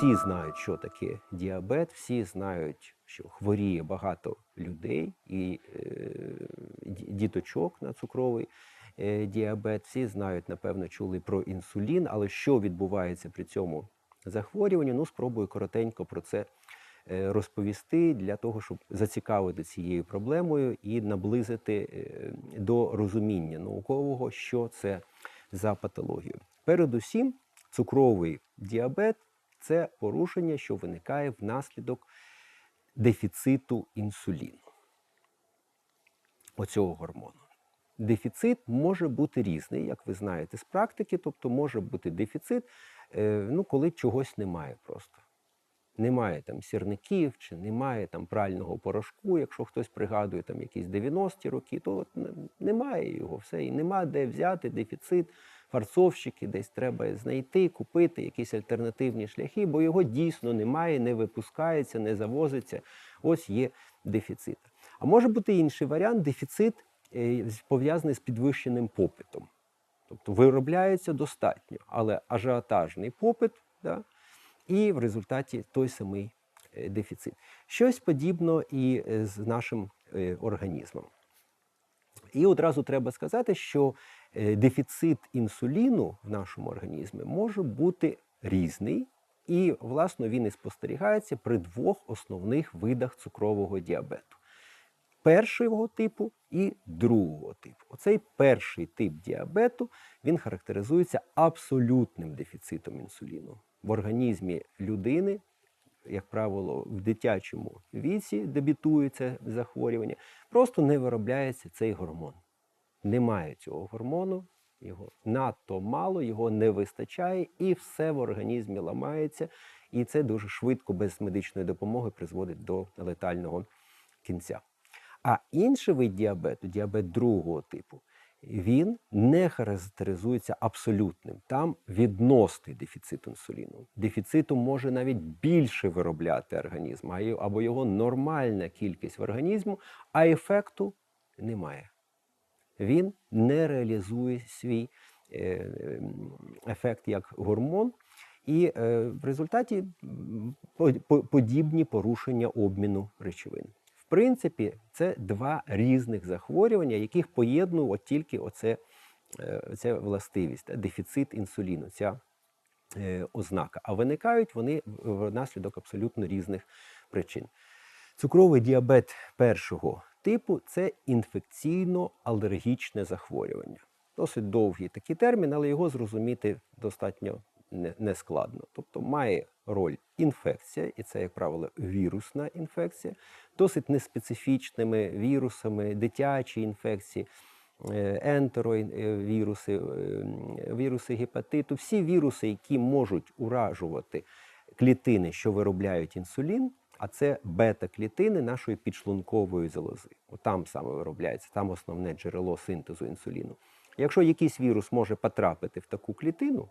всі знають, що таке діабет, всі знають, що хворіє багато людей і е, діточок на цукровий е, діабет. Всі знають, напевно, чули про інсулін, але що відбувається при цьому захворюванні? Ну, спробую коротенько про це е, розповісти для того, щоб зацікавити цією проблемою і наблизити е, до розуміння наукового, що це за патологію. Передусім, цукровий діабет це порушення, що виникає внаслідок дефіциту інсуліну. Оцього гормону. Дефіцит може бути різний, як ви знаєте з практики, тобто може бути дефіцит, е, ну, коли чогось немає просто. Немає там сірників чи немає там прального порошку, якщо хтось пригадує там якісь 90-ті роки, то от немає його все. І нема де взяти дефіцит, фарцовщики десь треба знайти, купити якісь альтернативні шляхи, бо його дійсно немає, не випускається, не завозиться. Ось є дефіцит. А може бути інший варіант дефіцит е, пов'язаний з підвищеним попитом. Тобто виробляється достатньо, але ажіотажний попит, да, і в результаті той самий е, дефіцит. Щось подібно і е, з нашим організмом. І одразу треба сказати, що дефіцит інсуліну в нашому організмі може бути різний, і, власно, він і спостерігається при двох основних видах цукрового діабету першого типу і другого типу. Оцей перший тип діабету він характеризується абсолютним дефіцитом інсуліну. В організмі людини, як правило, в дитячому віці дебютується захворювання, просто не виробляється цей гормон. Немає цього гормону, його надто мало, його не вистачає, і все в організмі ламається. І це дуже швидко, без медичної допомоги, призводить до летального кінця. А інший вид діабету, діабет другого типу, він не характеризується абсолютним. Там відносний дефіцит інсуліну. Дефіциту може навіть більше виробляти організм, або його нормальна кількість в організму, а ефекту немає. Він не реалізує свій е, ефект як гормон, і е, в результаті подібні порушення обміну речовин. В принципі, це два різних захворювання, яких поєднує от тільки оце, е, ця властивість, дефіцит інсуліну, ця ознака. А виникають вони внаслідок абсолютно різних причин. Цукровий діабет першого типу це інфекційно-алергічне захворювання. Досить довгий такий термін, але його зрозуміти достатньо нескладно. Тобто має роль інфекція, і це, як правило, вірусна інфекція, досить неспецифічними вірусами, дитячі інфекції, е, ентеровіруси, е, віруси гепатиту, всі віруси, які можуть уражувати клітини, що виробляють інсулін, а це бета-клітини нашої підшлункової залози. От там саме виробляється, там основне джерело синтезу інсуліну. Якщо якийсь вірус може потрапити в таку клітину,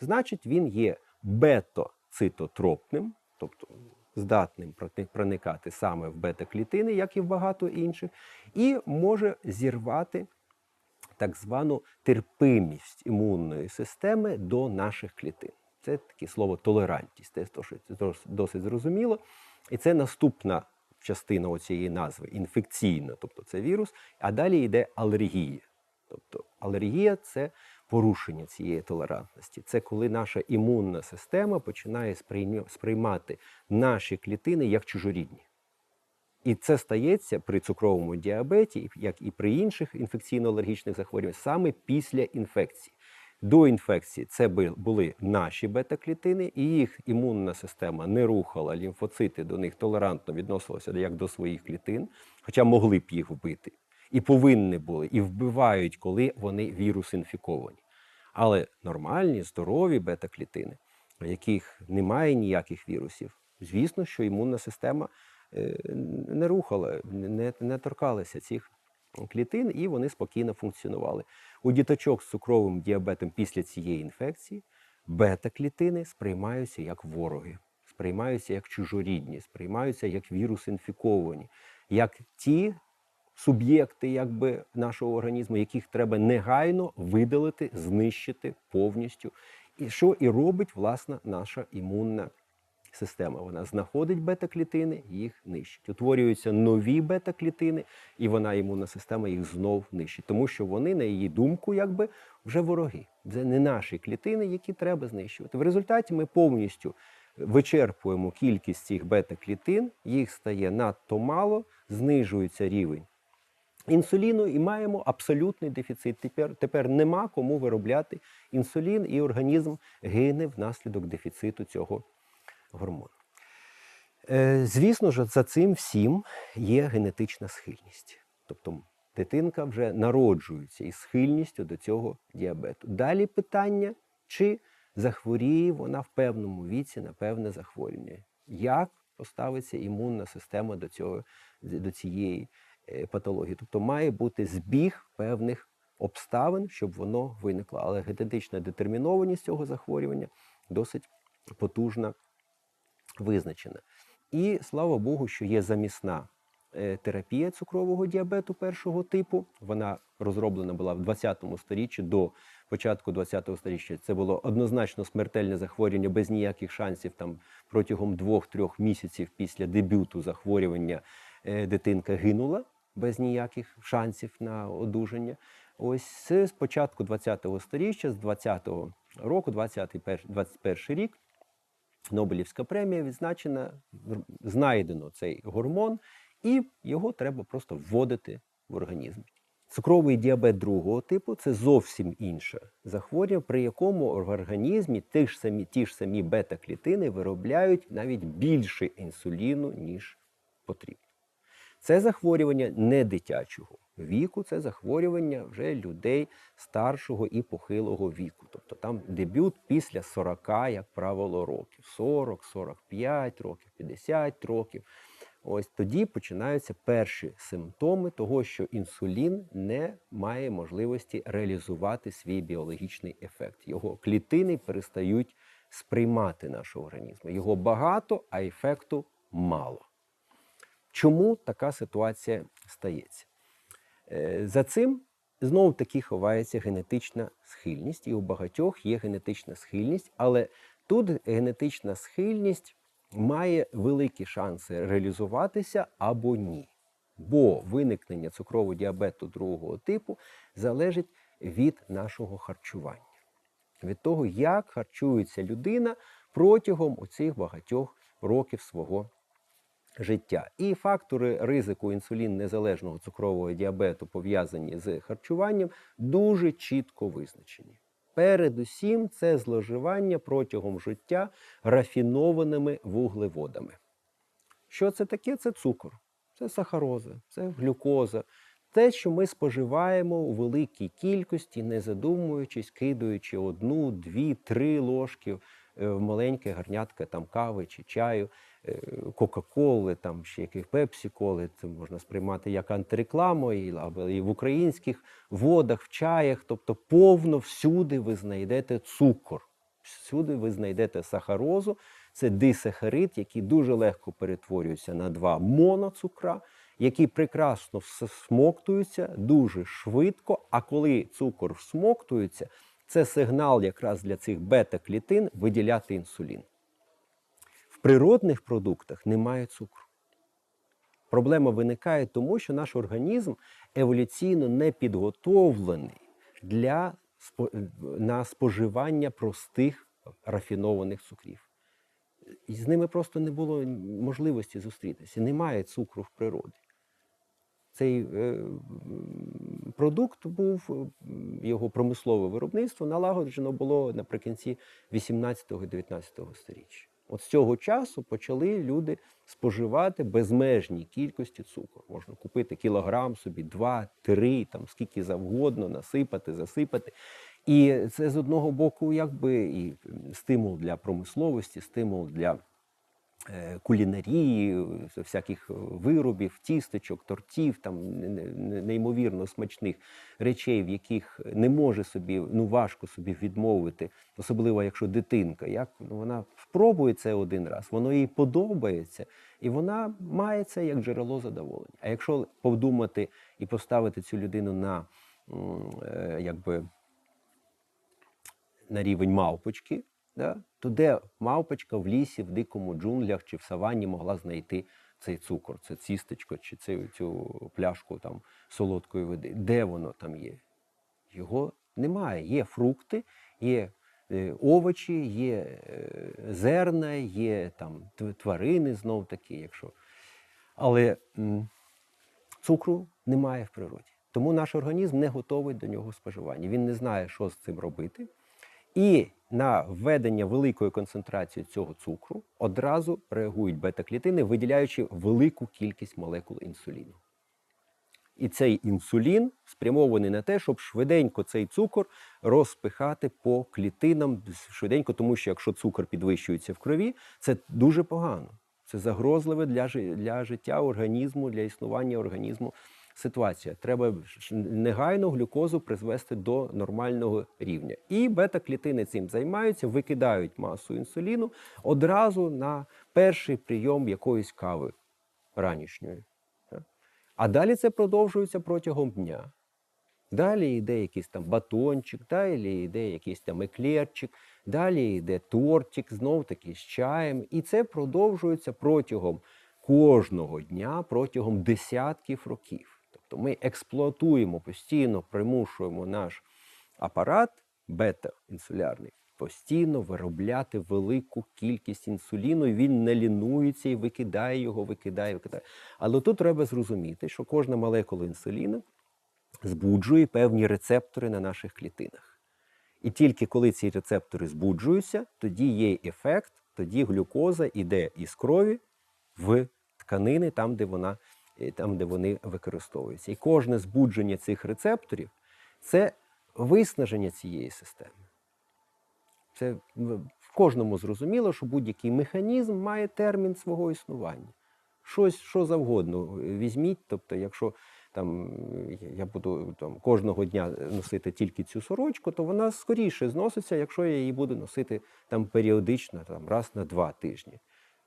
значить він є бета-цитотропним, тобто здатним проникати саме в бета-клітини, як і в багато інших, і може зірвати так звану терпимість імунної системи до наших клітин. Це таке слово толерантність, досить, дос- досить зрозуміло. І це наступна частина цієї назви інфекційна, тобто це вірус, а далі йде алергія. Тобто алергія це порушення цієї толерантності. Це коли наша імунна система починає сприймати наші клітини як чужорідні. І це стається при цукровому діабеті, як і при інших інфекційно-алергічних захворюваннях, саме після інфекції. До інфекції це були наші бета-клітини, і їх імунна система не рухала, лімфоцити до них толерантно відносилися як до своїх клітин, хоча могли б їх вбити. І повинні були, і вбивають, коли вони вірус інфіковані. Але нормальні, здорові бета-клітини, в яких немає ніяких вірусів, звісно, що імунна система е, не рухала, не, не торкалася цих клітин, і вони спокійно функціонували. У діточок з цукровим діабетом після цієї інфекції бета-клітини сприймаються як вороги, сприймаються як чужорідні, сприймаються як вірус інфіковані, як ті суб'єкти якби, нашого організму, яких треба негайно видалити, знищити повністю. І що і робить власна наша імунна система вона знаходить бета-клітини, їх нищить. Утворюються нові бета-клітини, і вона імунна система їх знов нищить, тому що вони, на її думку, якби вже вороги. Це не наші клітини, які треба знищувати. В результаті ми повністю вичерпуємо кількість цих бета-клітин, їх стає надто мало, знижується рівень інсуліну і маємо абсолютний дефіцит. Тепер, тепер нема кому виробляти інсулін, і організм гине внаслідок дефіциту цього гормону. Е, звісно ж, за цим всім є генетична схильність. Тобто дитинка вже народжується із схильністю до цього діабету. Далі питання, чи захворіє вона в певному віці на певне захворювання. Як поставиться імунна система до, цього, до цієї е, патології? Тобто має бути збіг певних обставин, щоб воно виникло. Але генетична детермінованість цього захворювання досить потужна визначена. І слава Богу, що є замісна е, терапія цукрового діабету першого типу. Вона розроблена була в 20 сторіччі до початку 20-го сторіччя. Це було однозначно смертельне захворювання без ніяких шансів. Там протягом 2-3 місяців після дебюту захворювання е, дитинка гинула без ніяких шансів на одужання. Ось з початку 20-го сторіччя, з 20-го року, 21 21 рік. Нобелівська премія відзначена, знайдено цей гормон, і його треба просто вводити в організм. Цукровий діабет другого типу це зовсім інше захворювання, при якому в організмі ті ж самі, ті ж самі бета-клітини виробляють навіть більше інсуліну, ніж потрібно. Це захворювання не дитячого віку, це захворювання вже людей старшого і похилого віку. Тобто там дебют після 40, як правило, років 40, 45 років, 50 років. Ось тоді починаються перші симптоми того, що інсулін не має можливості реалізувати свій біологічний ефект. Його клітини перестають сприймати наш організм. Його багато, а ефекту мало. Чому така ситуація стається? Е, За цим знову таки ховається генетична схильність, і у багатьох є генетична схильність, але тут генетична схильність має великі шанси реалізуватися або ні. Бо виникнення цукрового діабету другого типу залежить від нашого харчування, від того, як харчується людина протягом оцих багатьох років свого. І фактори ризику інсулін незалежного цукрового діабету, пов'язані з харчуванням, дуже чітко визначені. Передусім, це зловживання протягом життя рафінованими вуглеводами. Що це таке? Це цукор, це сахароза, це глюкоза. Те, що ми споживаємо у великій кількості, не задумуючись, кидаючи одну, дві, три ложки е, в маленьке гарнятка там кави чи чаю, Кока-Коли, там ще яких пепсі-коли, це можна сприймати як антирекламу, і, або і в українських водах, в чаях, тобто повно всюди ви знайдете цукор. Всюди ви знайдете сахарозу, це дисахарид, який дуже легко перетворюється на два моноцукра, які прекрасно всмоктуються дуже швидко. А коли цукор всмоктується, це сигнал якраз для цих бета-клітин виділяти інсулін. Природних продуктах немає цукру. Проблема виникає тому, що наш організм еволюційно не підготовлений для на споживання простих рафінованих цукрів. І з ними просто не було можливості зустрітися. Немає цукру в природі. Цей е, продукт був, його промислове виробництво налагоджено було наприкінці 18-19 століття. От з цього часу почали люди споживати безмежні кількості цукру. Можна купити кілограм собі, два, три, там скільки завгодно, насипати, засипати. І це з одного боку, якби і стимул для промисловості, стимул для кулінарії, всяких виробів, тістечок, тортів, там неймовірно смачних речей, в яких не може собі, ну важко собі відмовити, особливо якщо дитинка, як ну, вона спробує це один раз, воно їй подобається, і вона має це як джерело задоволення. А якщо подумати і поставити цю людину на е, якби на рівень мавпочки, да, то де мавпочка в лісі, в дикому джунглях чи в саванні могла знайти цей цукор, це цістечко чи цю, цю пляшку там солодкої води? Де воно там є? Його немає. Є фрукти, є е, овочі, є е, зерна, є там тварини знов таки, якщо. Але цукру немає в природі. Тому наш організм не готовий до нього споживання. Він не знає, що з цим робити. І на введення великої концентрації цього цукру одразу реагують бета-клітини, виділяючи велику кількість молекул інсуліну. І цей інсулін спрямований на те, щоб швиденько цей цукор розпихати по клітинам швиденько, тому що якщо цукор підвищується в крові, це дуже погано. Це загрозливе для, для життя організму, для існування організму ситуація. Треба негайно глюкозу призвести до нормального рівня. І бета-клітини цим займаються, викидають масу інсуліну одразу на перший прийом якоїсь кави ранішньої. А далі це продовжується протягом дня. Далі йде якийсь там батончик, далі йде якийсь там еклерчик, далі йде тортик, знов таки з чаєм. І це продовжується протягом кожного дня, протягом десятків років. Тобто ми експлуатуємо постійно, примушуємо наш апарат бета-інсулярний постійно виробляти велику кількість інсуліну, і він не лінується і викидає його, викидає, викидає. Але тут треба зрозуміти, що кожна молекула інсуліну збуджує певні рецептори на наших клітинах. І тільки коли ці рецептори збуджуються, тоді є ефект, тоді глюкоза йде із крові в тканини, там, де, вона, там, де вони використовуються. І кожне збудження цих рецепторів це виснаження цієї системи. Це в кожному зрозуміло, що будь-який механізм має термін свого існування. Щось, що завгодно візьміть. Тобто, якщо там я буду там кожного дня носити тільки цю сорочку, то вона скоріше зноситься, якщо я її буду носити там періодично, там раз на два тижні.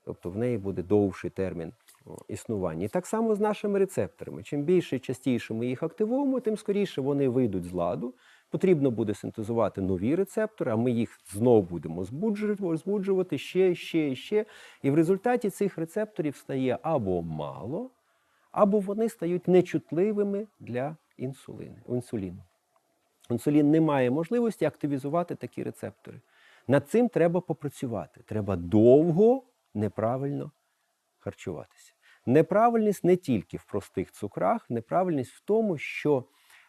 Тобто в неї буде довший термін о, існування. І так само з нашими рецепторами. Чим більше і частіше ми їх активуємо, тим скоріше вони вийдуть з ладу. Потрібно буде синтезувати нові рецептори, а ми їх знову будемо збуджувати, ще, ще ще. І в результаті цих рецепторів стає або мало, або вони стають нечутливими для інсуліну. інсуліну. Інсулін не має можливості активізувати такі рецептори. Над цим треба попрацювати. Треба довго неправильно харчуватися. Неправильність не тільки в простих цукрах, неправильність в тому, що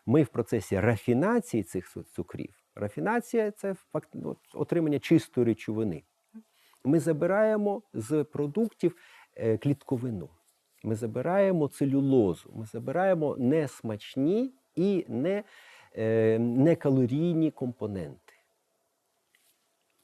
ми в процесі рафінації цих цукрів. Рафінація це факт, ну, отримання чистої речовини. Ми забираємо з продуктів е, клітковину. Ми забираємо целюлозу, ми забираємо несмачні і не, е, некалорійні компоненти,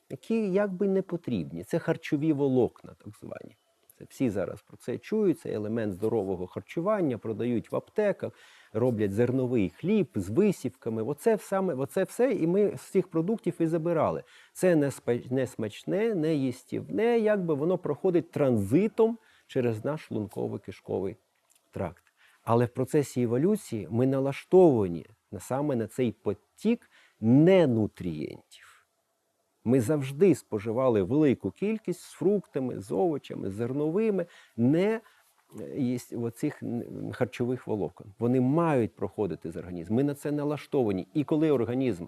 які якби не потрібні. Це харчові волокна, так звані. Це всі зараз про це чують. Це елемент здорового харчування, продають в аптеках, роблять зерновий хліб з висівками. Оце саме, оце все, і ми з цих продуктів і забирали. Це не, не смачне, не їстівне, якби воно проходить транзитом через наш шлунково-кишковий тракт. Але в процесі еволюції ми налаштовані саме на цей потік ненутрієнтів. Ми завжди споживали велику кількість з фруктами, з овочами, зерновими, не е, оцих харчових волокон. Вони мають проходити з організму. Ми на це налаштовані. І коли організм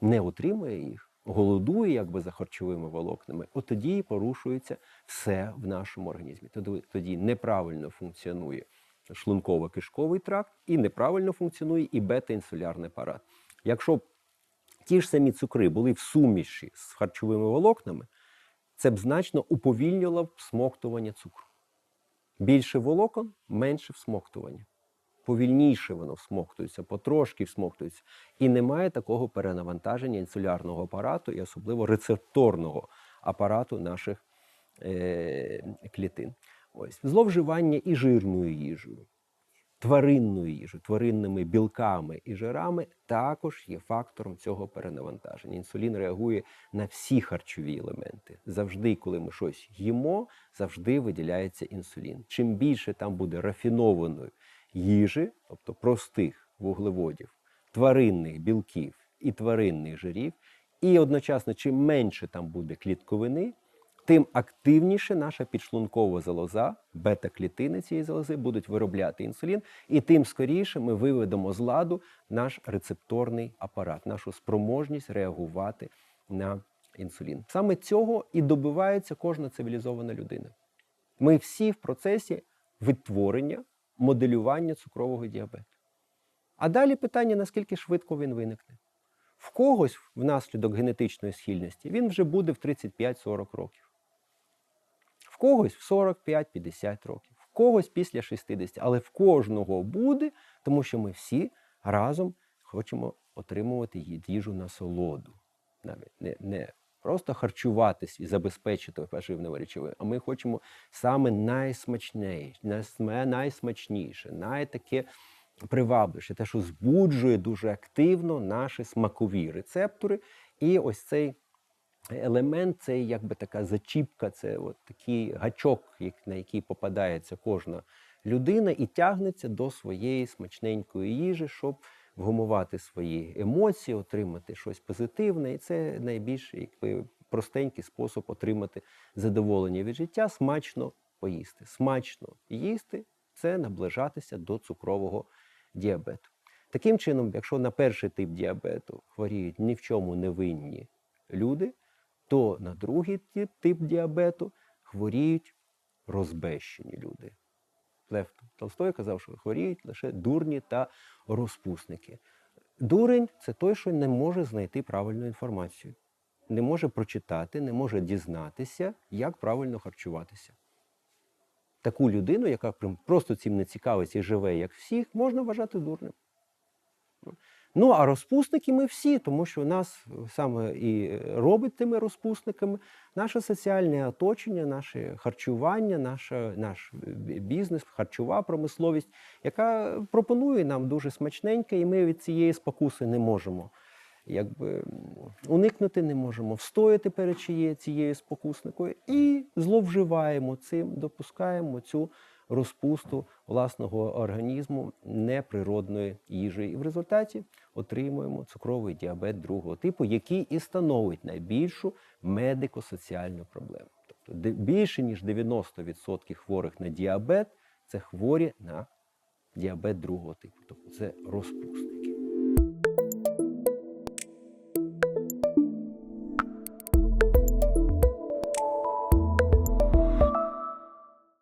не отримує їх, голодує якби за харчовими волокнами, от тоді і порушується все в нашому організмі. Тоді, неправильно функціонує шлунково-кишковий тракт і неправильно функціонує і бета-інсулярний апарат. Якщо ті ж самі цукри були в суміші з харчовими волокнами, це б значно уповільнило б всмоктування цукру. Більше волокон, менше всмоктування. Повільніше воно всмоктується, потрошки всмоктується. І немає такого перенавантаження інсулярного апарату і особливо рецепторного апарату наших е- клітин. Ось зловживання і жирною їжею, тваринною їжею, тваринними білками і жирами також є фактором цього перенавантаження. Інсулін реагує на всі харчові елементи. Завжди, коли ми щось їмо, завжди виділяється інсулін. Чим більше там буде рафінованої їжі, тобто простих вуглеводів, тваринних білків і тваринних жирів, І одночасно, чим менше там буде клітковини, тим активніше наша підшлункова залоза, бета-клітини цієї залози будуть виробляти інсулін, і тим скоріше ми виведемо з ладу наш рецепторний апарат, нашу спроможність реагувати на інсулін. Саме цього і добивається кожна цивілізована людина. Ми всі в процесі відтворення, моделювання цукрового діабету. А далі питання, наскільки швидко він виникне. В когось внаслідок генетичної схильності він вже буде в 35-40 років. В когось в 45-50 років, в когось після 60, але в кожного буде, тому що ми всі разом хочемо отримувати їжу насолоду. Навіть не, не просто харчуватись і забезпечити поживними речовими, а ми хочемо саме найсмачніше, найсмачніше, найтаке привабливіше, те, що збуджує дуже активно наші смакові рецептори. І ось цей елемент це якби така зачіпка, це от такий гачок, на який попадається кожна людина і тягнеться до своєї смачненької їжі, щоб вгумувати свої емоції, отримати щось позитивне. І це найбільш якби, простенький спосіб отримати задоволення від життя, смачно поїсти. Смачно їсти це наближатися до цукрового діабету. Таким чином, якщо на перший тип діабету хворіють ні в чому не винні люди, то на другий тип, діабету хворіють розбещені люди. Лев Толстой казав, що хворіють лише дурні та розпусники. Дурень це той, що не може знайти правильну інформацію, не може прочитати, не може дізнатися, як правильно харчуватися. Таку людину, яка просто цим не цікавиться і живе, як всіх, можна вважати дурним. Ну, а розпусники ми всі, тому що нас саме і робить тими розпусниками наше соціальне оточення, наше харчування, наша, наш бізнес, харчова промисловість, яка пропонує нам дуже смачненьке, і ми від цієї спокуси не можемо. Якби уникнути не можемо, встояти перед чиє- цією спокусникою і зловживаємо цим, допускаємо цю розпусту власного організму неприродної їжі. І в результаті отримуємо цукровий діабет другого типу, який і становить найбільшу медико-соціальну проблему. Тобто більше ніж 90% хворих на діабет це хворі на діабет другого типу, тобто це розпусти.